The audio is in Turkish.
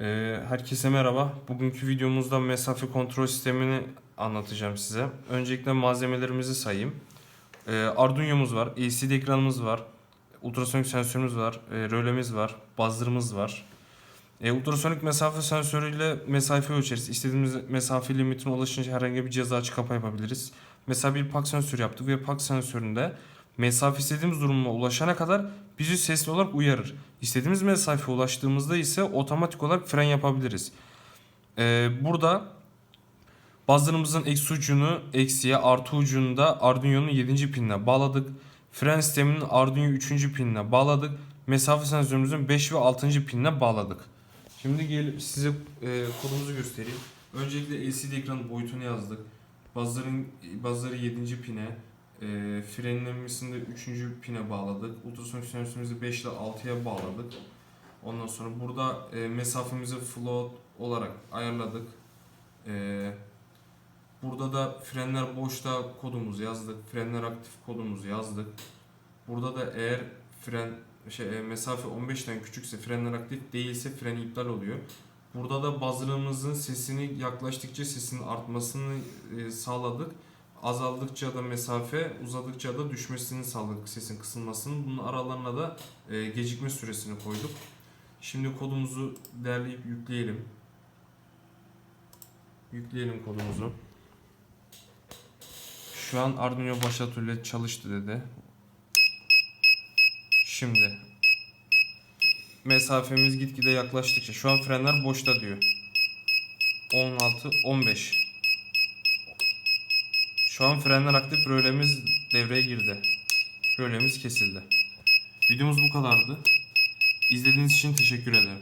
Ee, herkese merhaba. Bugünkü videomuzda mesafe kontrol sistemini anlatacağım size. Öncelikle malzemelerimizi sayayım. Ee, Arduino'muz var, LCD ekranımız var, ultrasonik sensörümüz var, e, rölemiz var, buzzer'ımız var. E, ultrasonik mesafe sensörüyle mesafe ölçeriz. İstediğimiz mesafe limitine ulaşınca herhangi bir cihazı açık kapa yapabiliriz. Mesela bir PAK sensörü yaptık ve PAK sensöründe mesafe istediğimiz duruma ulaşana kadar bizi sesli olarak uyarır. İstediğimiz mesafeye ulaştığımızda ise otomatik olarak fren yapabiliriz. Ee, burada buzzer'ımızın eksi ucunu eksiye artı ucunu da Arduino'nun 7. pinine bağladık. Fren sisteminin Arduino 3. pinine bağladık. Mesafe sensörümüzün 5 ve 6. pinine bağladık. Şimdi gelip size e, kodumuzu göstereyim. Öncelikle LCD ekranın boyutunu yazdık. Buzzer'ın buzzer'ı 7. pine, e, frenlemesini de 3. pine bağladık. Ultrasonik sensörümüzü 5 ile 6'ya bağladık. Ondan sonra burada e, mesafemizi float olarak ayarladık. E, burada da frenler boşta kodumuzu yazdık. Frenler aktif kodumuzu yazdık. Burada da eğer fren şey e, mesafe 15'ten küçükse frenler aktif değilse fren iptal oluyor. Burada da buzzer'ımızın sesini yaklaştıkça sesinin artmasını e, sağladık. Azaldıkça da mesafe, uzadıkça da düşmesini sağladık sesin kısılmasının. Bunun aralarına da e, gecikme süresini koyduk. Şimdi kodumuzu derleyip yükleyelim. Yükleyelim kodumuzu. Şu an Arduino başlatıyla çalıştı dedi. Şimdi mesafemiz gitgide yaklaştıkça şu an frenler boşta diyor. 16 15 Şu an frenler aktif rölemiz devreye girdi. Rölemiz kesildi. Videomuz bu kadardı. İzlediğiniz için teşekkür ederim.